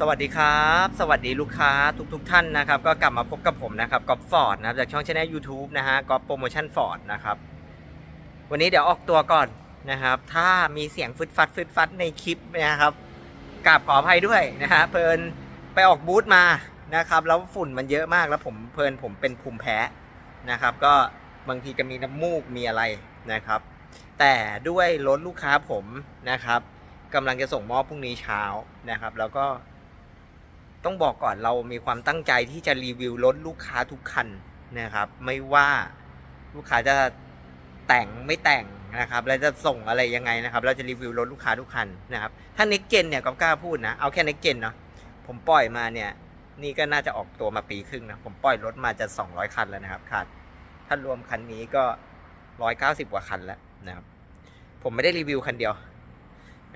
สวัสดีครับ สวัสดีลูกค้าทุกๆทท่านนะครับ ก็กลับมาพบกับผมนะครับก๊อฟฟอร์ดนะครับจากช่องช anel YouTube นะฮะก๊อฟโปรโมชั่นฟอร์ดนะครับวันนี้เดี๋ยวออกตัวก่อนนะครับ ถ้ามีเสียงฟึดฟัดฟึดฟัดในคลิปนะครับกราบขออภัยด้วยนะฮะเพลินไปออกบูธมานะครับ แล้วฝุ่นมันเยอะมากแล้วผมเพลินผมเป็นภูมิแพ้นะครับ ก็บางทีก็มีน้ำมูกมีอะไรนะครับ แต่ด้วยรถลูกค้าผมนะครับกำลังจะส่งมอบพรุ่งนี้เช้านะครับ แล้วก็ ต้องบอกก่อนเรามีความตั้งใจที่จะรีวิวรถลูกค้าทุกคันนะครับ ไม่ว่าลูกค้าจะแต่งไม่แต่งนะครับแล้วจะส่งอะไรยังไงนะครับ เราจะรีวิวรถลูกค้าทุกคันนะครับ ถ้าเน็กเจนเนี่ยก็กล้าพูดนะ เอาแค่เน็กเจนเนาะผมปล่อยมาเนี่ยนี่ก็น่าจะออกตัวมาปีครึ่งนะผมปล่อยรถมาจะ 200 คันแล้วนะครับคันถ้ารวมคันนี้ก็ 190 กว่าคันแล้วนะครับ ผมไม่ได้รีวิวคันเดียว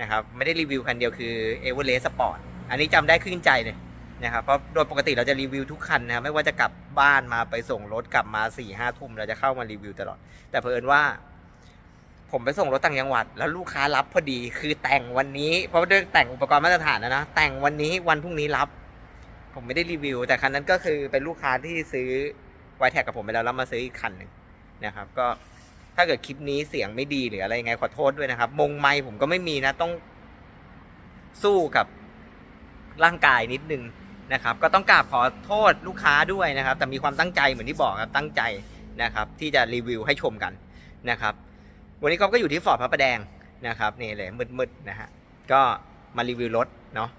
นะครับ ไม่ได้รีวิวคันเดียวคือ e v e r e s t Sport อันนี้จำได้ขึ้นใจเลย นะครับเพราะโดยปกติเราจะรีวิวทุกคันนะครับไม่ว่าจะกลับบ้านมาไปส่งรถกลับมา4ี่ห้าทุ่มเราจะเข้ามารีวิวตลอด แต่เผอิญว่า ผมไปส่งรถต่างจังหวัด แล้วลูกค้ารับพอดีคือแต่งวันนี้ เพราะด้วยแต่งอุปกรณ์มาตรฐานนะนะแต่งวันนี้วันพรุ่งนี้รับ ผมไม่ได้รีวิว แต่คันนั้นก็คือเป็นลูกค้าที่ซื้อไวแท็กกับผมไปแล้วแล้วมาซื้ออีกคันหนึ่งนะครับ ก็ถ้าเกิดคลิปนี้เสียงไม่ดีหรืออะไรยังไงขอโทษด้วยนะครับ มงไม่ผมก็ไม่มีนะต้องสู้กับร่างกายนิดนึง นะครับก็ต้องกราบขอโทษลูกค้าด้วยนะครับ แต่มีความตั้งใจเหมือนที่บอกครับตั้งใจนะครับที่จะรีวิวให้ชมกันนะครับ วันนี้ก๊อฟก็อยู่ที่ฟอร์ดพระประแดงนะครับนี่เลยมืดๆนะฮะก็มารีวิวรถเนาะ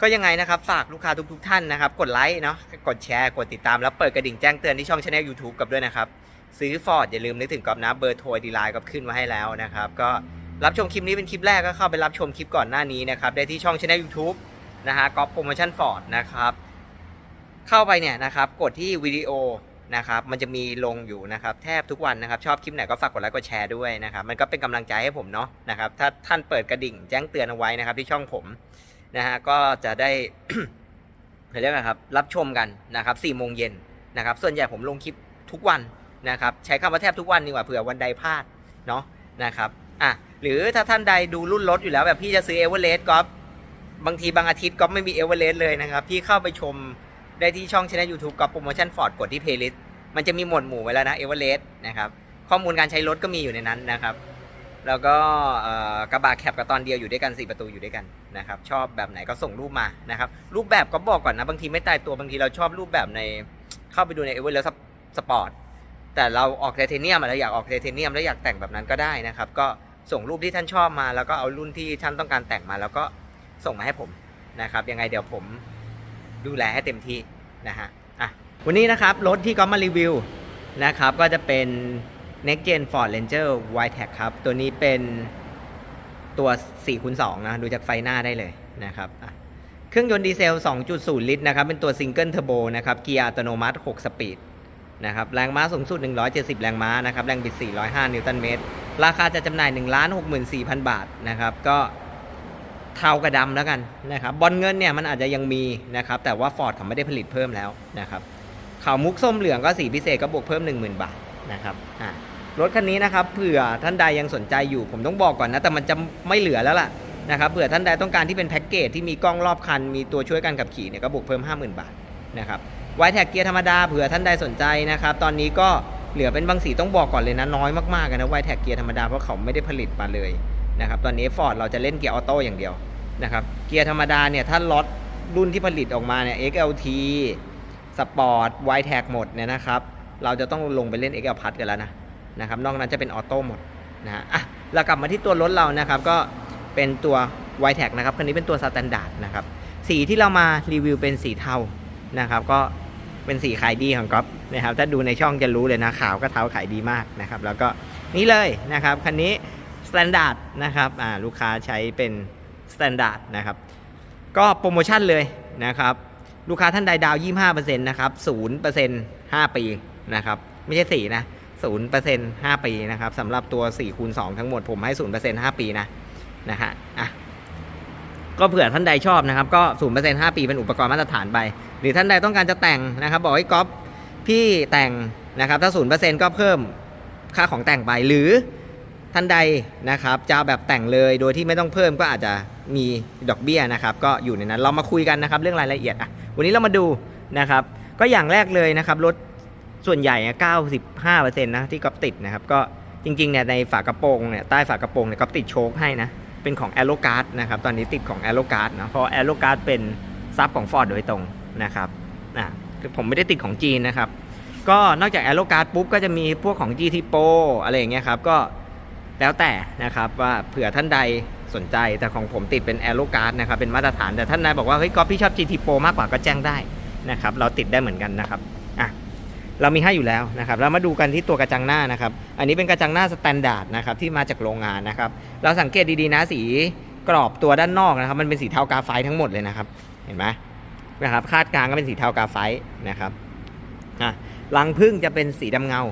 ก็ยังไงนะครับฝากลูกค้าทุกๆท่านนะครับ กดไลค์เนาะกดแชร์ กดติดตามแล้วเปิดกระดิ่งแจ้งเตือนที่ช่องช anel YouTube กับด้วยนะครับ ซื้อฟอร์ดอย่าลืมนึกถึงกอบนะเบอร์โทรดีไลน์ก็ขึ้นมาให้แล้วนะครับ ก็รับชมคลิปนี้เป็นคลิปแรกก็เข้าไปรับชมคลิปก่อนหน้านี้นะครับได้ที่ช่องช anel YouTube นะฮะก๊อปโปรโมชั่นฟอร์ดนะครับเข้าไปเนี่ยนะครับกดที่วิดีโอนะครับมันจะมีลงอยู่นะครับแทบทุกวันนะครับชอบคลิปไหนก็ฝากกดไลค์กดแชร์ด้วยนะครับมันก็เป็นกำลังใจให้ผมเนาะนะครับถ้าท่านเปิดกระดิ่งแจ้งเตือนเอาไว้นะครับที่ช่องผมนะฮะก็จะได้เรียกว่าครับรับชมกันนะครับ4โมงเย็นนะครับส่วนใหญ่ผมลงคลิปทุกวันนะครับใช้คำว่าแทบทุกวันดีกว่าเผื่อวันใดพลาดเนาะนะครับอะหรือถ้าท่านใดดูรุ่นรถอยู่แล้วแบบพี่จะซื้อเอเวอเรสต์ก็ บางทีบางอาทิตย์ก็ไม่มีเอเวอเรสต์เลยนะครับพี่เข้าไปชมได้ที่ช่องช anel YouTube กับโปรโมชั่นฟอร์ดกดที่เพลย์ลิสต์มันจะมีหมวดหมู่ไว้แล้วนะเอเวอเรสต์นะครับ ข้อมูลการใช้รถก็มีอยู่ในนั้นนะครับ แล้วก็กระบะแคปกับตอนเดียวอยู่ด้วยกัน 4 ประตูอยู่ด้วยกันนะครับ ชอบแบบไหนก็ส่งรูปมานะครับ รูปแบบก็บอกก่อนนะ บางทีไม่ตายตัวบางทีเราชอบรูปแบบในเข้าไปดูในเอเวอเรสต์สปอร์ตแต่เราออกไทเทเนียมเราอยากออกไทเทเนียมแล้วอยากแต่งแบบนั้นก็ได้นะครับ ก็ส่งรูปที่ท่านชอบมา แล้วก็เอารุ่นที่ท่านต้องการแต่งมาแล้วก็ ส่งมาให้ผมนะครับ ยังไงเดี๋ยวผมดูแลให้เต็มที่นะฮะอะวันนี้นะครับ รถที่ก็มารีวิวนะครับ ก็จะเป็น Next Gen Ford Ranger Wide Tech ครับ ตัวนี้เป็นตัว4คูณ2นะ ดูจากไฟหน้าได้เลยนะครับอะเครื่องยนต์ดีเซล 2.0 ลิตรนะครับ เป็นตัวซิงเกิลเทอร์โบนะครับ เกียร์อัตโนมัติ 6 สปีดนะครับ แรงม้าสูงสุด 170 แรงม้านะครับ แรงบิด 405 นิวตันเมตร ราคาจะจำหน่าย 1 64,000 บาทนะครับ ก็ เทากับดำแล้วกันนะครับบอลเงินเนี่ยมันอาจจะยังมีนะครับแต่ว่าฟอร์ดเขาไม่ได้ผลิตเพิ่มแล้วนะครับข่าวมุกส้มเหลืองก็สีพิเศษก็บวกเพิ่ม 10,000 บาทนะครับอ่ารถคันนี้นะครับเผื่อท่านใดยังสนใจอยู่ ผมต้องบอกก่อนนะ แต่มันจะไม่เหลือแล้วล่ะนะครับเผื่อท่านใดต้องการที่เป็นแพ็กเกจที่มีกล้องรอบคัน มีตัวช่วยการขับขี่เนี่ยก็บวกเพิ่ม 50,000 บาทนะครับไวแท็กเกียร์ธรรมดาเผื่อท่านใดสนใจนะครับตอนนี้ก็เหลือเป็นบางสีต้องบอกก่อนเลยนะน้อยมากๆนะไวแท็กเกียร์ธรรมดาเพราะเขาไม่ได้ผลิตมาเลย นะครับตอนนี้ฟอร์ดเราจะเล่นเกียร์ออโต้อย่างเดียวนะครับเกียร์ธรรมดาเนี่ยถ้าล็อตรุ่นที่ผลิตออกมาเนี่ย XLT Sport y t a g หมดเนี่ยนะครับเราจะต้องลงไปเล่น XL Plus กันแล้วนะนะครับนอกนั้นจะเป็นออโต้หมดนะฮะอะเรากลับมาที่ตัวรถเรานะครับก็เป็นตัว y t a g นะครับคันนี้เป็นตัวสแตนดาร์ดนะครับสีที่เรามารีวิวเป็นสีเทานะครับก็เป็นสีขายดีของก๊อฟนะครับถ้าดูในช่องจะรู้เลยนะขาวก็เทาขายดีมากนะครับแล้วก็นี่เลยนะครับคันนี้ สแตนดาร์ดนะครับอ่าลูกค้าใช้เป็นสแตนดาร์ดนะครับก็โปรโมชั่นเลยนะครับลูกค้าท่านใดดาว 25%นะครับ0% 5 ปีนะครับไม่ใช่ 4 นะ0% 5 ปีนะครับสำหรับตัว4คูณ2ทั้งหมดผมให้ 0% 5 ปีนะนะฮะอะก็เผื่อท่านใดชอบนะครับ ก็ 0% 5 ปีเป็นอุปกรณ์มาตรฐานไป หรือท่านใดต้องการจะแต่งนะครับ บอกให้ก๊อฟพี่แต่งนะครับ ถ้า 0%ก็เพิ่มค่าของแต่งไปหรือ ท่านใดนะครับจะเอาแบบแต่งเลยโดยที่ไม่ต้องเพิ่มก็อาจจะมีดอกเบี้ยนะครับ ก็อยู่ในนั้นเรามาคุยกันนะครับเรื่องรายละเอียดอะวันนี้เรามาดูนะครับ ก็อย่างแรกเลยนะครับรถส่วนใหญ่เก้าสิบห้าเปอะ95%นต์นะที่ก๊อปติดนะครับ ก็จริงๆเนี่ยในฝากระโปรงเนี่ยใต้ฝากระโปรงเนี่ยก๊อปติดโชคให้นะเป็นของ a e r o g u a r d นะครับตอนนี้ติดของ a e r o g u a r d นะเพราะ a e r o g u a r d เป็นซับของ Ford โดยตรงนะครับอะคือผมไม่ได้ติดของจีนนะครับ ก็นอกจาก a e r o g u a r d ปุ๊บก็จะมีพวกของ GT Pro อะไรอย่างเงี้ยครับก็ แล้วแต่นะครับว่าเผื่อท่านใดสนใจแต่ของผมติดเป็น a e r o g u a r d นะครับเป็นมาตรฐานแต่ท่านใดบอกว่าเฮ้ยก๊อฟพี่ชอบ GT Pro มากกว่าก็แจ้งได้นะครับเราติดได้เหมือนกันนะครับอะเรามีให้อยู่แล้วนะครับเรามาดูกันที่ตัวกระจังหน้านะครับอันนี้เป็นกระจังหน้าสแตนดาร์ดนะครับที่มาจากโรงงานนะครับเราสังเกตดีๆนะสีกรอบตัวด้านนอกนะครับมันเป็นสีเทากาไฟทั้งหมดเลยนะครับเห็นไหมนะครับคาดกลางก็เป็นสีเทากาไฟนะครับอะรังพึ่งจะเป็นสีดำเงา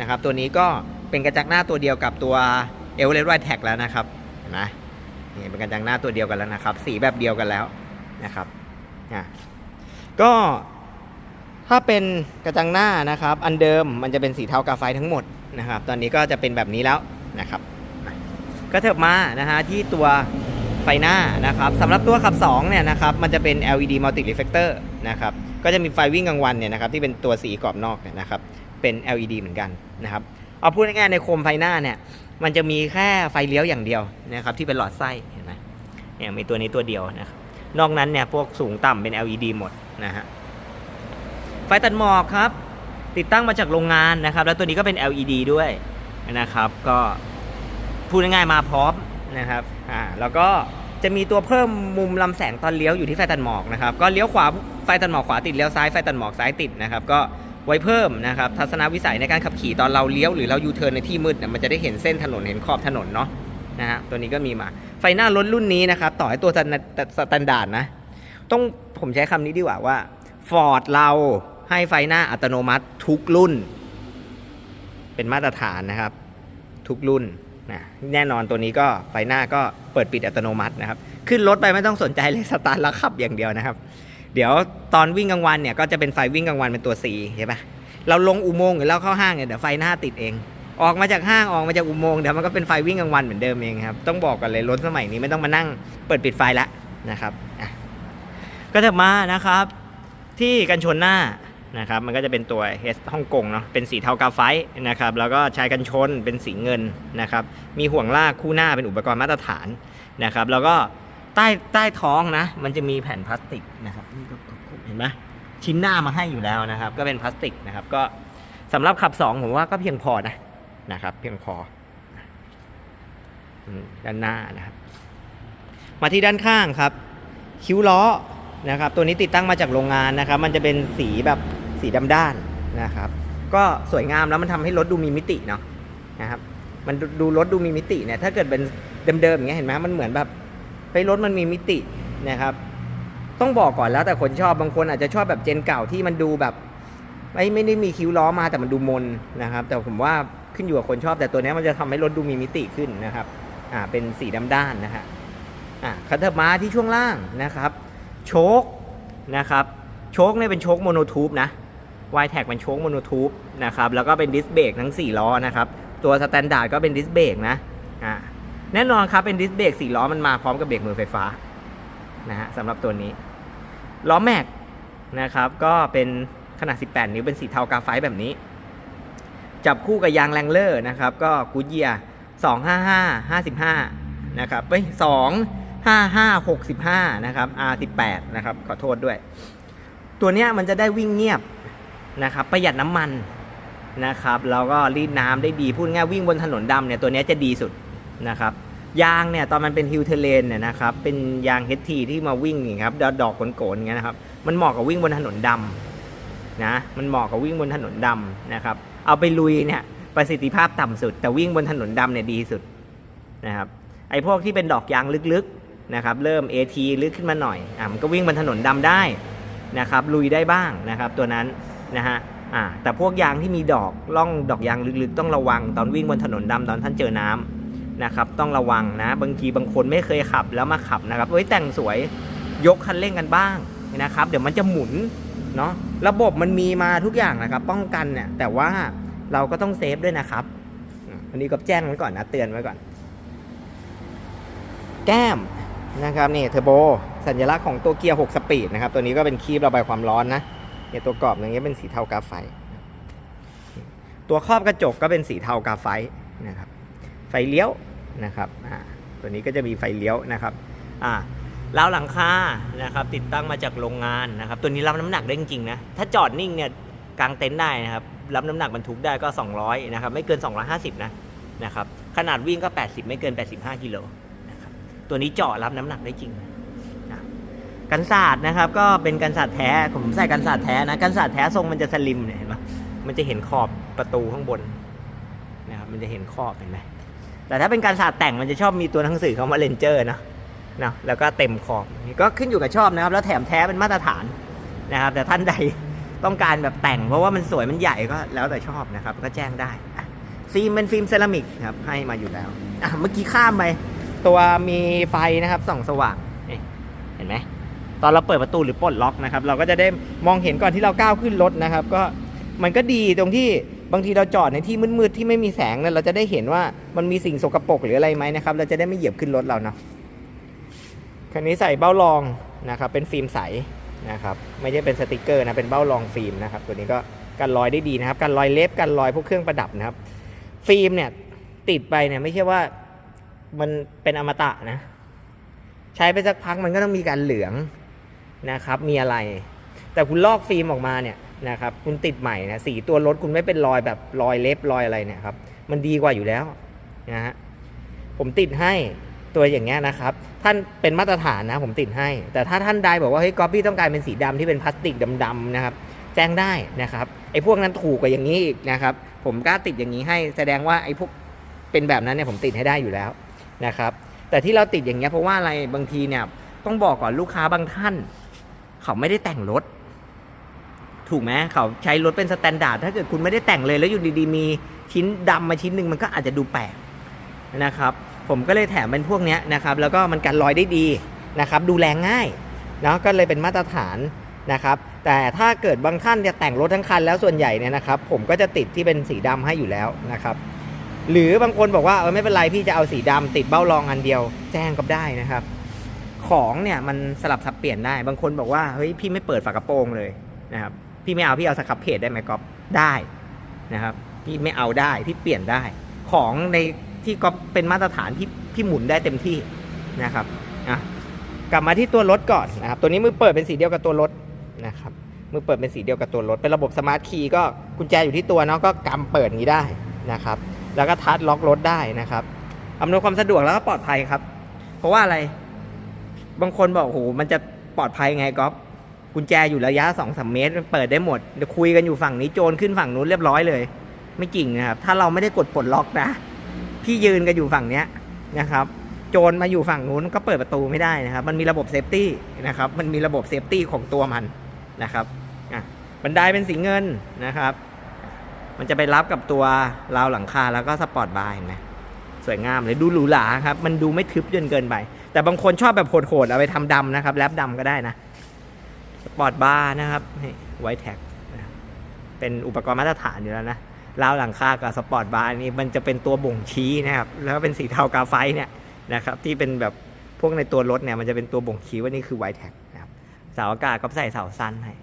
นะครับตัวนี้ก็ เป็นกระจังหน้าตัวเดียวกับตัวเอลเลอร์แท็กแล้วนะครับเห็นไหมนี่เป็นกระจังหน้าตัวเดียวกันแล้วนะครับ สีแบบเดียวกันแล้วนะครับอะก็ถ้าเป็นกระจังหน้านะครับ อันเดิมมันจะเป็นสีเทากาไฟทั้งหมดนะครับ ตอนนี้ก็จะเป็นแบบนี้แล้วนะครับ ก็เถิบมานะฮะที่ตัวไฟหน้านะครับสำหรับตัวขับ2เนี่ยนะครับมันจะเป็น LED multi reflector นะครับก็จะมีไฟวิ่งกลางวันเนี่ยนะครับที่เป็นตัวสีกรอบนอกเนี่ยนะครับเป็น LED เหมือนกันนะครับ เอาพูดง่ายๆในโคมไฟหน้าเนี่ยมันจะมีแค่ไฟเลี้ยวอย่างเดียวนะครับที่เป็นหลอดไส้เห็นไหมเนี่ยมีตัวนี้ตัวเดียวนะครับนอกนั้นเนี่ยพวกสูงต่ำเป็น LED หมดนะฮะไฟตัดหมอกครับ ติดตั้งมาจากโรงงานนะครับ แล้วตัวนี้ก็เป็น LED ด้วยนะครับก็พูดง่ายๆมาพร้อมนะครับอ่าแล้วก็จะมีตัวเพิ่มมุมลำแสงตอนเลี้ยวอยู่ที่ไฟตัดหมอกนะครับก็เลี้ยวขวาไฟตัดหมอกขวาติดเลี้ยวซ้ายไฟตัดหมอกซ้ายติดนะครับก็ ไว้เพิ่มนะครับทัศนวิสัยในการขับขี่ตอนเราเลี้ยวหรือเรายูเทิร์นในที่มืดเนี่ยมันจะได้เห็นเส้นถนนเห็นขอบถนนเนาะนะฮะตัวนี้ก็มีมา ไฟหน้ารถรุ่นนี้นะครับต่อให้ตัวสแตนดาร์ดนะ ต้องผมใช้คำนี้ดีกว่าว่า Ford เราให้ไฟหน้าอัตโนมัติทุกรุ่น เป็นมาตรฐานนะครับ ทุกรุ่นนะแน่นอนตัวนี้ก็ไฟหน้าก็เปิดปิดอัตโนมัตินะครับ ขึ้นรถไปไม่ต้องสนใจเลยสตาร์ทแล้วขับอย่างเดียวนะครับ เดี๋ยวตอนวิ่งกลางวันเนี่ยก็จะเป็นไฟวิ่งกลางวันเป็นตัว C ใช่ปะเราลงอุโมงค์หรือเราเข้าห้างเนี่ยเดี๋ยวไฟหน้าติดเอง ออกมาจากห้างออกมาจากอุโมงค์เดี๋ยวมันก็เป็นไฟวิ่งกลางวันเหมือนเดิมเองครับต้องบอกกันเลยรถสมัยนี้ไม่ต้องมานั่งเปิดปิดไฟละนะครับก็จะมานะครับ ที่กันชนหน้านะครับมันก็จะเป็นตัว H ฮ่องกงเนาะเป็นสีเทากาไฟนะครับแล้วก็ชายกันชนเป็นสีเงินนะครับมีห่วงลากคู่หน้าเป็นอุปกรณ์มาตรฐานนะครับแล้วก็ ใต้ใต้ท้องนะ มันจะมีแผ่นพลาสติกนะครับนี่ก็เห็นไหมชิ้นหน้ามาให้อยู่แล้วนะครับ ก็เป็นพลาสติกนะครับ ก็สำหรับขับ 2 ผมว่าก็เพียงพอนะนะครับ เพียงพอด้านหน้านะครับ มาที่ด้านข้างครับ คิ้วล้อนะครับ ตัวนี้ติดตั้งมาจากโรงงานนะครับ มันจะเป็นสีแบบสีดำด้านนะครับ ก็สวยงามแล้วมันทำให้รถดูมีมิติเนาะนะครับ มันดูดูรถดูมีมิติเนี่ยถ้าเกิดเป็นเดิมๆอย่างเงี้ยเห็นไหมมันเหมือนแบบ ไปรถมันมีมิตินะครับ ต้องบอกก่อนแล้วแต่คนชอบบางคนอาจจะชอบแบบเจนเก่าที่มันดูแบบ ไม่ไม่ได้มีคิ้วล้อมาแต่มันดูมนนะครับ แต่ผมว่าขึ้นอยู่กับคนชอบ แต่ตัวนี้มันจะทำให้รถดูมีมิติขึ้นนะครับอ่าเป็นสีดำด้านนะฮะอ่าคันเถิบมาที่ช่วงล่างนะครับ โชคนะครับ โชคเนี่ยเป็นโชคโมโนทูบนะวายแท็กเป็นโชคโมโนทูบนะครับแล้วก็เป็นดิสเบรกทั้ง 4 ล้อนะครับ ตัวสแตนดาร์ดก็เป็นดิสเบรกนะอ่า แน่นอนครับเป็นดิสเบรก4ล้อมันมาพร้อมกับเบรกมือไฟฟ้านะฮะสำหรับตัวนี้ล้อแม็กนะครับก็เป็นขนาด 18 นิ้วเป็นสีเทากาไฟแบบนี้ จับคู่กับยางแรงเลอร์นะครับก็กูเยีย255 55นะครับไป2 55 65นะครับ R18 นะครับขอโทษด้วย ตัวเนี้ยมันจะได้วิ่งเงียบนะครับประหยัดน้ำมันนะครับแล้วก็รีดน้ำได้ดีพูดง่ายวิ่งบนถนนดำเนี่ยตัวเนี้ยจะดีสุด นะครับยางเนี่ยตอนมันเป็นฮิลเทเลนเนี่ยนะครับเป็นยาง HT ที่มาวิ่งอย่างครับดอกดอกโกนๆอย่างเงี้ยนะครับมันเหมาะกับวิ่งบนถนนดำนะมันเหมาะกับวิ่งบนถนนดำนะครับเอาไปลุยเนี่ยประสิทธิภาพต่ำสุด แต่วิ่งบนถนนดำเนี่ยดีสุดนะครับไอ้พวกที่เป็นดอกยางลึกๆนะครับเริ่ม AT ลึกขึ้นมาหน่อยอะมันก็วิ่งบนถนนดำได้นะครับลุยได้บ้างนะครับตัวนั้นนะฮะอ่าแต่พวกยางที่มีดอกล่องดอกยางลึกๆ ต้องระวังตอนวิ่งบนถนนดำตอนท่านเจอน้ำ นะครับต้องระวังนะ บางทีบางคนไม่เคยขับแล้วมาขับนะครับเฮ้ยแต่งสวยยกคันเร่งกันบ้างนะครับ เดี๋ยวมันจะหมุนเนาะระบบมันมีมาทุกอย่างนะครับ ป้องกันเนี่ยแต่ว่าเราก็ต้องเซฟด้วยนะครับวันนี้ก็แจ้งไว้ก่อนนะเตือนไว้ก่อน แก้มนะครับนี่เทอร์โบสัญลักษณ์ของตัวเกียร์6สปีดนะครับ ตัวนี้ก็เป็นคีบระบายความร้อนนะเนี่ยตัวกรอบอย่างเงี้ยเป็นสีเทากราไฟ ตัวครอบกระจกก็เป็นสีเทากราไฟนะครับไฟเลี้ยว นะครับตัวนี้ก็จะมีไฟเลี้ยวนะครับอ่าราวหลังคานะครับติดตั้งมาจากโรงงานนะครับ ตัวนี้รับน้ำหนักได้จริงนะถ้าจอดนิ่งเนี่ยกางเต็นท์ได้นะครับรับน้ำหนักบรรทุกได้ก็ 200นะครับไม่เกิน 250นะนะครับขนาดวิ่งก็ 80 ไม่เกิน 85กิโลนะครับตัวนี้เจาะรับน้ำหนักได้จริงนะกันศาสตร์นะครับก็เป็นกันศาสตร์แท้ผมใส่กันศาสตร์แท้นะกันศาสตร์แท้ทรงมันจะสลิมเนี่ยเห็นปะมันจะเห็นขอบประตูข้างบนนะครับมันจะเห็นขอบเห็นไหม แต่ถ้าเป็นการศาสตร์แต่งมันจะชอบมีตัวหนังสือคำว่าเลนเจอร์นะนะแล้วก็เต็มขอบก็ขึ้นอยู่กับชอบนะครับ แล้วแถมแท้เป็นมาตรฐานนะครับ แต่ท่านใดต้องการแบบแต่งเพราะว่ามันสวยมันใหญ่ก็แล้วแต่ชอบนะครับ ก็แจ้งได้ฟิล์มเป็นฟิล์มเซรามิกครับให้มาอยู่แล้วเมื่อกี้ข้ามไปตัวมีไฟนะครับส่องสว่างเห็นไหมตอนเราเปิดประตูหรือปลดล็อกนะครับ เราก็จะได้มองเห็นก่อนที่เราก้าวขึ้นรถนะครับ ก็มันก็ดีตรงที่ บางทีเราจอดในที่มืดๆที่ไม่มีแสงเนี่ยเราจะได้เห็นว่ามันมีสิ่งสกปรกหรืออะไรไหมนะครับ เราจะได้ไม่เหยียบขึ้นรถเราเนาะคันนี้ใส่เบ้ารองนะครับ เป็นฟิล์มใสนะครับไม่ใช่เป็นสติกเกอร์นะเป็นเบ้ารองฟิล์มนะครับ ตัวนี้ก็กันรอยได้ดีนะครับกันรอยเล็บกันรอยพวกเครื่องประดับนะครับ ฟิล์มเนี่ยติดไปเนี่ยไม่ใช่ว่ามันเป็นอมตะนะ ใช้ไปสักพักมันก็ต้องมีการเหลืองนะครับ มีอะไร แต่คุณลอกฟิล์มออกมาเนี่ย นะครับคุณติดใหม่นะสีตัวรถคุณไม่เป็นรอยแบบรอยเล็บรอยอะไรเนี่ยครับมันดีกว่าอยู่แล้วนะฮะผมติดให้ตัวอย่างเงี้ยนะครับ ท่านเป็นมาตรฐานนะผมติดให้ แต่ถ้าท่านใดบอกว่าเฮ้ยก๊อปปี้ต้องการเป็นสีดำที่เป็นพลาสติกดำๆนะครับแจ้งได้นะครับไอ้พวกนั้นถูกกว่าอย่างนี้อีกนะครับ ผมกล้าติดอย่างนี้ให้ แสดงว่าไอ้พวกเป็นแบบนั้นเนี่ยผมติดให้ได้อยู่แล้วนะครับ แต่ที่เราติดอย่างเงี้ยเพราะว่าอะไรบางทีเนี่ยต้องบอกก่อนลูกค้าบางท่าน เขาไม่ได้แต่งรถ ถูกไหมเขาใช้รถเป็นสแตนดาร์ดถ้าเกิดคุณไม่ได้แต่งเลยแล้วอยู่ดีๆ มีชิ้นดำมาชิ้นหนึ่งมันก็อาจจะดูแปลกนะครับ ผมก็เลยแถมเป็นพวกเนี้ยนะครับ แล้วก็มันกันรอยได้ดีนะครับ ดูแลง่ายเนาะก็เลยเป็นมาตรฐานนะครับ แต่ถ้าเกิดบางท่านจะแต่งรถทั้งคันแล้วส่วนใหญ่เนี่ยนะครับ ผมก็จะติดที่เป็นสีดำให้อยู่แล้วนะครับ หรือบางคนบอกว่าเออไม่เป็นไรพี่จะเอาสีดำติดเบ้ารองอันเดียว แจ้งก็ได้นะครับ ของเนี่ยมันสลับสับเปลี่ยนได้ บางคนบอกว่าเฮ้ยพี่ไม่เปิดฝากระโปรงเลยนะครับ พี่ไม่เอาพี่เอาสครับเพจได้ไหมก๊อฟได้นะครับ พี่ไม่เอาได้พี่เปลี่ยนได้ ของในที่ก๊อฟเป็นมาตรฐานพี่พี่หมุนได้เต็มที่นะครับอะกลับมาที่ตัวรถก่อนนะครับ ตัวนี้มือเปิดเป็นสีเดียวกับตัวรถนะครับมือเปิดเป็นสีเดียวกับตัวรถ เป็นระบบสมาร์ทคีย์ก็กุญแจอยู่ที่ตัวเนาะก็กำเปิดงนี้ได้นะครับ แล้วก็ทัชล็อกรถได้นะครับอำนวยความสะดวกแล้วก็ปลอดภัยครับ เพราะว่าอะไร บางคนบอกโหมันจะปลอดภัยไงก๊อฟ กุญแจอยู่ระยะสองสามเมตรเปิดได้หมดเดี๋ยวคุยกันอยู่ฝั่งนี้โจรขึ้นฝั่งนู้นเรียบร้อยเลย ไม่จริงนะครับ ถ้าเราไม่ได้กดปลดล็อกนะพี่ยืนกันอยู่ฝั่งเนี้ยนะครับ โจรมาอยู่ฝั่งนู้นก็เปิดประตูไม่ได้นะครับ มันมีระบบเซฟตี้นะครับ มันมีระบบเซฟตี้ของตัวมันนะครับอะบันไดเป็นสีเงินนะครับ มันจะไปรับกับตัวราวหลังคาแล้วก็สปอร์ตบาร์เห็นไหมสวยงามเลยดูหรูหราครับ มันดูไม่ทึบจนเกินไป แต่บางคนชอบแบบโหดๆเอาไปทำดำนะครับแรปดำก็ได้นะ ปอร์ตบาร์นะครับไวท์แท็กเป็นอุปกรณ์มาตรฐานอยู่แล้วนะราวหลังคากับสปอร์ตบาร์นี่มันจะเป็นตัวบ่งชี้นะครับ แล้วเป็นสีเทากาไฟเนี่ยนะครับที่เป็นแบบพวกในตัวรถเนี่ยมันจะเป็นตัวบ่งชี้ว่านี่คือไวท์แท็กนะครับเสาอากาศก็ใส่เสาสั้นให้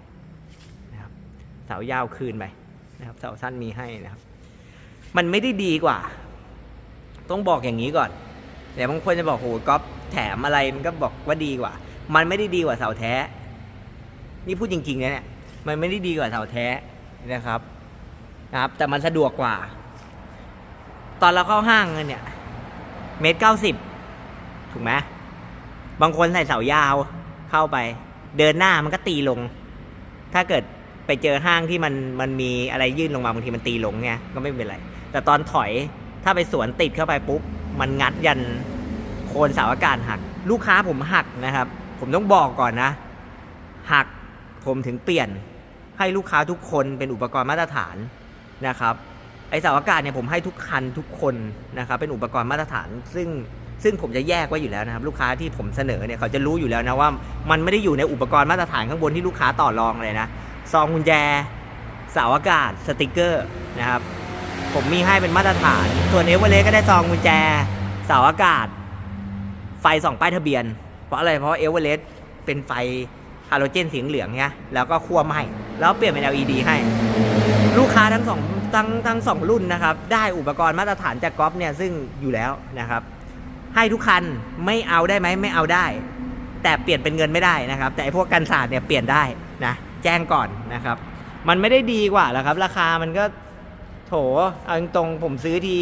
นะครับเสายาวคืนไปนะครับเสาสั้นมีให้นะครับ มันไม่ได้ดีกว่า ต้องบอกอย่างนี้ก่อนเดี๋ยวบางคนจะบอกโหก๊อฟแถมอะไรมันก็บอกว่าดีกว่า มันไม่ได้ดีกว่าเสาแท้ นี่พูดจริงๆนะเนี่ยมันไม่ได้ดีกว่าเสาแท้นะครับนะครับ แต่มันสะดวกกว่า ตอนเราเข้าห้างเนี่ยเมตรเก้าสิบถูกไหมบางคนใส่เสายาวเข้าไป เดินหน้ามันก็ตีลง ถ้าเกิดไปเจอห้างที่มันมันมีอะไรยื่นลงมาบางทีมันตีลงเนี่ยก็ไม่เป็นไร แต่ตอนถอยถ้าไปสวนติดเข้าไปปุ๊บมันงัดยันโคนเสาอากาศหัก ลูกค้าผมหักนะครับ ผมต้องบอกก่อนนะ หัก ผมถึงเปลี่ยนให้ลูกค้าทุกคนเป็นอุปกรณ์มาตรฐานนะครับไอเสาอากาศเนี่ยผมให้ทุกคันทุกคนนะครับเป็นอุปกรณ์มาตรฐาน ซึ่งซึ่งผมจะแยกไว้อยู่แล้วนะครับ ลูกค้าที่ผมเสนอเนี่ยเขาจะรู้อยู่แล้วนะว่ามันไม่ได้อยู่ในอุปกรณ์มาตรฐานข้างบนที่ลูกค้าต่อรองเลยนะซองกุญแจเสาอากาศสติกเกอร์นะครับผมมีให้เป็นมาตรฐาน ส่วนเอเวอเรสต์ก็ได้ซองกุญแจเสาอากาศ ไฟส่องป้ายทะเบียน เพราะอะไรเพราะเอเวอเรสต์เป็นไฟาโลเจนสีเหลืองเนี่ยแล้วก็คั่วไหม้แล้วเปลี่ยนเป็น LED ให้ ลูกค้าทั้งสองทั้งทั้งสองรุ่นนะครับ ได้อุปกรณ์มาตรฐานจากก๊อฟเนี่ยซึ่งอยู่แล้วนะครับ ให้ทุกคันไม่เอาได้ไหมไม่เอาได้ แต่เปลี่ยนเป็นเงินไม่ได้นะครับ แต่ไอพวกกันศาสตร์เนี่ยเปลี่ยนได้นะแจ้งก่อนนะครับ มันไม่ได้ดีกว่าหรอกครับ ราคามันก็โถเอาตรงผมซื้อที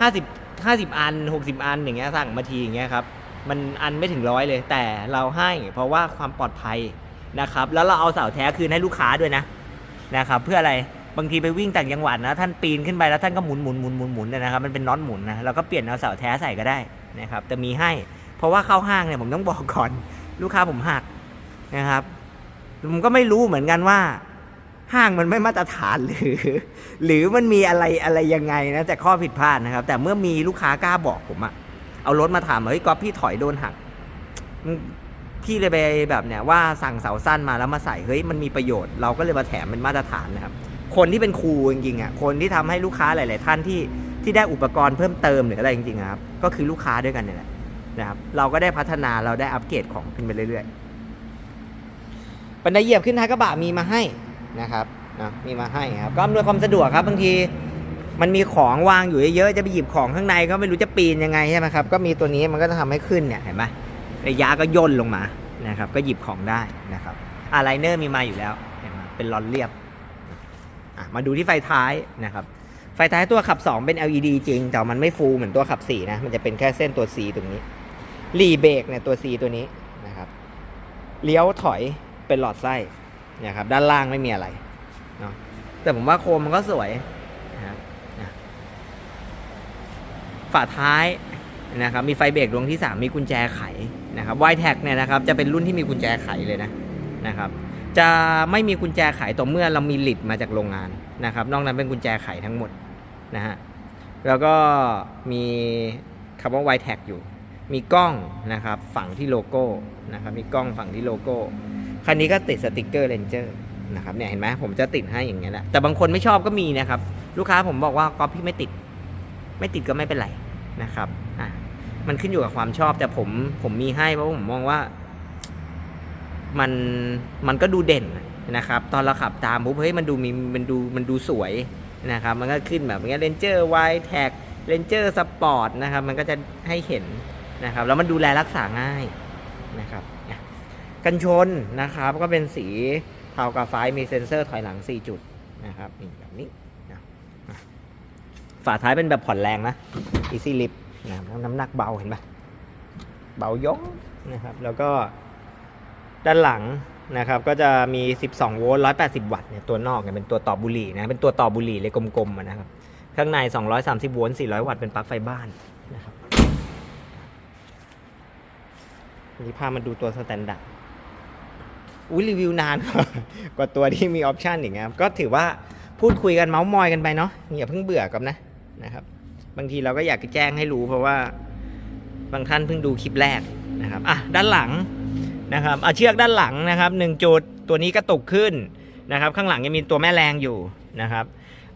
ห้าสิบห้าสิบอันหกสิบอันอย่างเงี้ยสั่งมาทีอย่างเงี้ยครับ มันอันไม่ถึงร้อยเลย แต่เราให้เพราะว่าความปลอดภัยนะครับ แล้วเราเอาเสาแท้คืนให้ลูกค้าด้วยนะนะครับเพื่ออะไรบางทีไปวิ่งต่างจังหวัดนะท่านปีนขึ้นไปแล้วท่านก็หมุนหมุนหมุนหมุนหมุนเนยนะครับมันเป็นน็อตหมุนนะเราก็เปลี่ยนเอาเสาแท้ใส่ก็ได้นะครับแต่มีให้ เพราะว่าเข้าห้างเนี่ยผมต้องบอกก่อนลูกค้าผมหักนะครับผมก็ไม่รู้เหมือนกันว่า ห้างมันไม่มาตรฐานหรือ หรือมันมีอะไรอะไรยังไงนะแต่ข้อผิดพลาดนะครับ แต่เมื่อมีลูกค้ากล้าบอกผมอะ เอารถมาถามเฮ้ยก๊อฟพี่ถอยโดนหักพี่เลยไปแบบเนี่ยว่าสั่งเสาสั้นมาแล้วมาใส่เฮ้ยมันมีประโยชน์เราก็เลยมาแถมเป็นมาตรฐานนะครับ คนที่เป็นครูจริงๆอะคนที่ทำให้ลูกค้าหลาย ๆ ท่านที่ที่ได้อุปกรณ์เพิ่มเติมหรืออะไรจริงๆครับก็คือลูกค้าด้วยกันเนี่ยแหละนะครับ เราก็ได้พัฒนาเราได้อัปเกรดของขึ้นไปเรื่อยๆบันไดเหยียบขึ้นท้ายกระบะมีมาให้นะครับนะมีมาให้ครับก็อำนวยความสะดวกครับบางที มันมีของวางอยู่เยอะๆจะไปหยิบของข้างในก็ไม่รู้จะปีนยังไงใช่ไหมครับก็มีตัวนี้มันก็จะทำให้ขึ้นเนี่ยเห็นไหมระยะก็ย่นลงมานะครับก็หยิบของได้นะครับอะไลเนอร์มีมาอยู่แล้วเห็นไหมเป็นลอนเรียบมาดูที่ไฟท้ายนะครับไฟท้ายตัวขับ 2 เป็น LED จริง แต่มันไม่ฟูเหมือนตัวขับ4นะมันจะเป็นแค่เส้นตัว C ตรงนี้รีเบรกเนี่ยตัว C ตัวนี้นะครับเลี้ยวถอยเป็นหลอดไส้นะครับด้านล่างไม่มีอะไรเนาะแต่ผมว่าโคมมันก็สวยนะครับนะ ฝาท้ายนะครับมีไฟเบรกดวงที่ 3 มีกุญแจไขนะครับไวแท็กเนี่ยนะครับจะเป็นรุ่นที่มีกุญแจไขเลยนะนะครับจะไม่มีกุญแจไขต่อเมื่อเรามีลิดมาจากโรงงานนะครับนอกนั้นเป็นกุญแจไขทั้งหมดนะฮะแล้วก็มีคำว่า y t a g อยู่ มีกล้องนะครับฝั่งที่โลโก้นะครับมีกล้องฝั่งที่โลโก้คันนี้ก็ติดสติกเกอร์เรนเจอร์นะครับเนี่ยเห็นไหมผมจะติดให้อย่างเงี้ยแหละแต่บางคนไม่ชอบก็มีนะครับ ลูกค้าผมบอกว่าก๊อฟพี่ไม่ติด ไม่ติดก็ไม่เป็นไร นะครับอะมันขึ้นอยู่กับความชอบแต่ผมผมมีให้เพราะผมมองว่ามันมันก็ดูเด่นนะครับ ตอนเราขับตามปุ๊บเฮ้ยมันดูมีมันดูมันดูสวยนะครับ มันก็ขึ้นแบบเงี้ยเรนเจอร์ไวแท็กเรนเจอร์สปอร์ตนะครับ มันก็จะให้เห็นนะครับ แล้วมันดูแลรักษาง่ายนะครับกันชนนะครับก็เป็นสีเทากาไฟมีเซ็นเซอร์ถอยหลัง 4 จุดนะครับนี่แบบนี้ ฝาท้ายเป็นแบบผ่อนแรงนะ easy lift นะครับน้ำหนักเบาเห็นปะเบายกนะครับ แล้วก็ด้านหลังนะครับก็จะมี 12 โวลต์ 180 วัตต์เนี่ยตัวนอกเนี่ยเป็นตัวต่อบุหรี่นะ เป็นตัวต่อบุหรี่เลยกลมๆนะครับ ข้างใน 230 โวลต์ 400 วัตต์เป็นปลั๊กไฟบ้านนะครับนี้พามาดูตัวสแตนดาร์ดอุ้ยรีวิวนาน กว่าตัวที่มีออปชันอย่างเงี้ยครับ ก็ถือว่าพูดคุยกันเมาส์มอยกันไปเนาะอย่าเพิ่งเบื่อกับนะ นะครับ บางทีเราก็อยากจะแจ้งให้รู้เพราะว่าบางท่านเพิ่งดูคลิปแรกนะครับอะด้านหลังนะครับเอาเชือกด้านหลังนะครับหนึ่งจุดตัวนี้กระตุกขึ้นนะครับ ข้างหลังยังมีตัวแม่แรงอยู่นะครับ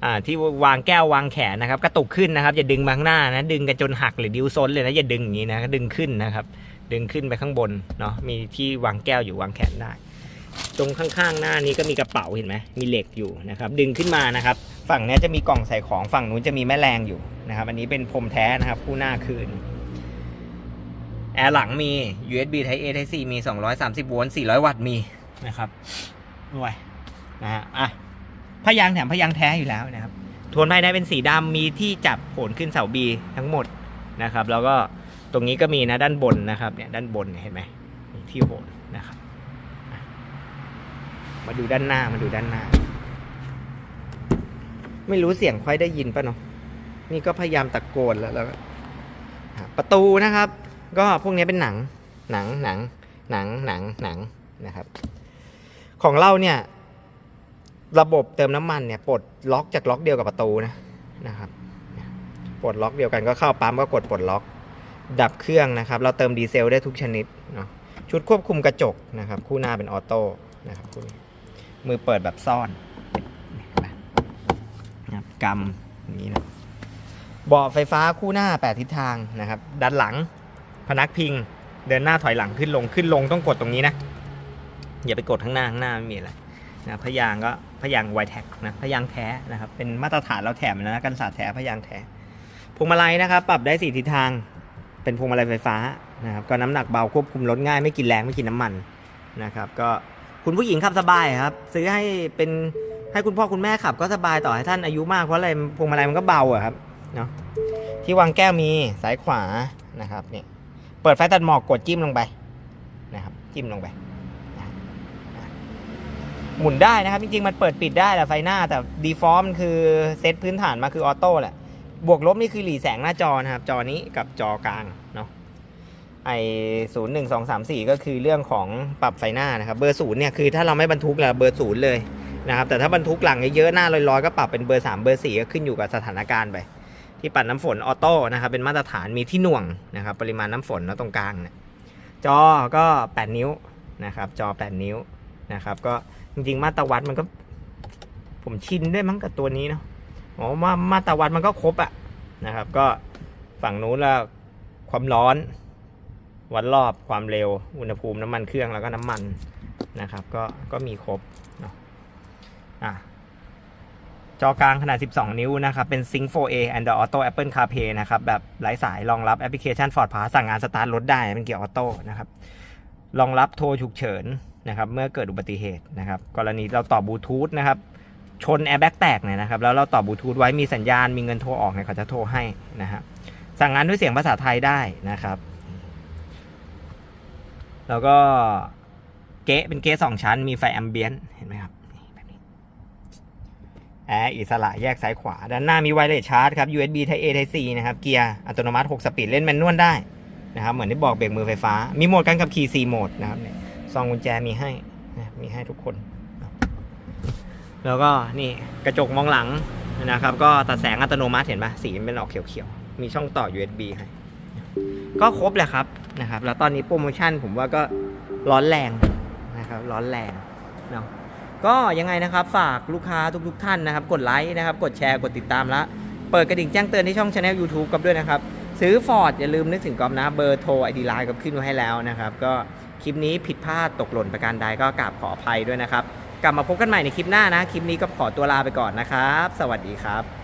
อ่าที่วางแก้ววางแขนนะครับ กระตุกขึ้นนะครับอย่าดึงมาข้างหน้านะดึงกันจนหักหรือดิ้วซนเลยนะอย่าดึงอย่างนี้นะดึงขึ้นนะครับ ดึงขึ้นไปข้างบนเนาะมีที่วางแก้วอยู่วางแขนได้ ตรงข้างๆ หน้านี้ก็มีกระเป๋าเห็นไหมมีเหล็กอยู่นะครับ ดึงขึ้นมานะครับ ฝั่งนี้จะมีกล่องใส่ของฝั่งนู้นจะมีแม่แรงอยู่นะครับ อันนี้เป็นพรมแท้นะครับ คู่หน้าคืนแอร์หลังมี USB Type A Type C มี 230 โวลต์ 400 วัตต์มีนะครับด้วยนะฮะอะพยางค์แถมพยางค์แท้อยู่แล้วนะครับโทนภายในเป็นสีดำมีที่จับโผลขึ้นเสา B ทั้งหมดนะครับ แล้วก็ตรงนี้ก็มีนะด้านบนนะครับเนี่ยด้านบนเห็นไหมมีที่โหนนะครับ มาดูด้านหน้ามาดูด้านหน้า ไม่รู้เสียงค่อยได้ยินปะเนาะนี่ก็พยายามตะโกนแล้วแล้วประตูนะครับ ก็พวกนี้เป็นหนังหนังหนังหนังหนังหนังนะครับ ของเราเนี่ย ระบบเติมน้ำมันเนี่ยปลดล็อกจากล็อกเดียวกับประตูนะนะครับปลดล็อกเดียวกันก็เข้าปั๊มก็กดปลดล็อก ดับเครื่องนะครับ เราเติมดีเซลได้ทุกชนิดเนาะชุดควบคุมกระจกนะครับ คู่หน้าเป็นออโต้นะครับคู่นี้ มือเปิดแบบซ่อนนะครับกรัมอย่างนี้นะเบาะไฟฟ้าคู่หน้า 8 ทิศทางนะครับ ด้านหลังพนักพิง เดินหน้าถอยหลังขึ้นลงขึ้นลงต้องกดตรงนี้นะ อย่าไปกดข้างหน้าข้างหน้าไม่มีอะไรนะพยางก็พยางไวแท็กนะพยางแท้นะครับ เป็นมาตรฐานเราแถมแล้วนะกันศาสตร์แท้พยางแท้พวงมาลัยนะครับ ปรับได้สี่ทิศทาง เป็นพวงมาลัยไฟฟ้านะครับ ก็น้ำหนักเบาควบคุมรถง่ายไม่กินแรงไม่กินน้ำมันนะครับ ก็ คุณผู้หญิงขับสบายครับ ซื้อให้เป็นให้คุณพ่อคุณแม่ขับก็สบายต่อให้ท่านอายุมากเพราะอะไรพวงมาลัยมันก็เบาอะครับเนาะที่วางแก้วมีซ้ายขวานะครับเนี่ยเปิดไฟตัดหมอกกดจิ้มลงไปนะครับจิ้มลงไป หมุนได้นะครับ จริงๆ มันเปิดปิดได้แหละไฟหน้าแต่ดีฟอ l t มันคือเซตพื้นฐานมาคือออโต้แหละ บวกลบนี่คือหลีแสงหน้าจอนะครับ จอนี้กับจอกลางเนาะ ไอศูนย์หนึ่งสองสามสี่ก็คือเรื่องของปรับไฟหน้านะครับ เบอร์ศูนย์เนี่ยคือถ้าเราไม่บรรทุกแล้วเบอร์ศูนย์เลยนะครับ แต่ถ้าบรรทุกหลังเยอะๆหน้าลอยๆก็ปรับเป็นเบอร์สามเบอร์สี่ก็ขึ้นอยู่กับสถานการณ์ไป ที่ปัดน้ำฝนออโต้นะครับ เป็นมาตรฐานมีที่หน่วงนะครับ ปริมาณน้ำฝนแล้วตรงกลางเนี่ยจอก็8นิ้วนะครับ จอ8นิ้วนะครับ ก็จริงๆ มาตรวัดมันก็ผมชินด้วยมั้งกับตัวนี้เนาะอ๋อมามาตรวัดมันก็ครบอะนะครับ ก็ฝั่งนู้นแล้วความร้อน วัดรอบความเร็วอุณหภูมิน้ำมันเครื่องแล้วก็น้ำมันนะครับ ก็ก็มีครบเนาะอะจอกลางขนาด 12 นิ้วนะครับ เป็น Sync 4A Android Auto Apple CarPlay นะครับ แบบไร้สายรองรับแอปพลิเคชัน Ford Pass สั่งงานสตาร์ทรถได้ เป็นเกียร์ออโต้นะครับ รองรับโทรฉุกเฉินนะครับ เมื่อเกิดอุบัติเหตุนะครับ กรณีเราต่อบลูทูธนะครับ ชนแอร์แบ็กแตกเนี่ยนะครับ แล้วเราต่อบลูทูธไว้มีสัญญาณ มีเงินโทรออกเนี่ยเขาจะโทรให้นะครับสั่งงานด้วยเสียงภาษาไทยได้นะครับ แล้วก็เก๊เป็นเก๊สองชั้น มีไฟแอมเบียนต์เห็นไหมครับแบบนี้แอร์อิสระแยกซ้ายขวา ด้านหน้ามีไวเลสชาร์จครับ USB Type A Type C นะครับ เกียร์อัตโนมัติ 6 สปีดเล่นแมนนวลได้นะครับ เหมือนที่บอกเบรกมือไฟฟ้า มีโหมดการขับขี่4โหมดนะครับเนี่ยซองกุญแจมีให้นะมีให้ทุกคน แล้วก็นี่กระจกมองหลังนะครับ ก็ตัดแสงอัตโนมัติเห็นปะสีมันเป็นออกเขียวๆ มีช่องต่อ USB ให้ ก็ครบแหละครับ นะครับ แล้วตอนนี้โปรโมชั่นผมว่าก็ร้อนแรงนะครับ ร้อนแรงเนาะก็ยังไงนะครับฝากลูกค้าทุกๆท่านนะครับ กดไลค์นะครับ กดแชร์กดติดตามแล้วเปิดกระดิ่งแจ้งเตือนที่ช่องช anel YouTube กับด้วยนะครับ ซื้อฟอร์ดอย่าลืมนึกถึงกอมนะเบอร์โทรไอดีไลน์กับขึ้นไว้ให้แล้วนะครับ ก็คลิปนี้ผิดพลาดตกหล่นประการใดก็กราบขออภัยด้วยนะครับ กลับมาพบกันใหม่ในคลิปหน้านะ คลิปนี้ก็ขอตัวลาไปก่อนนะครับ สวัสดีครับ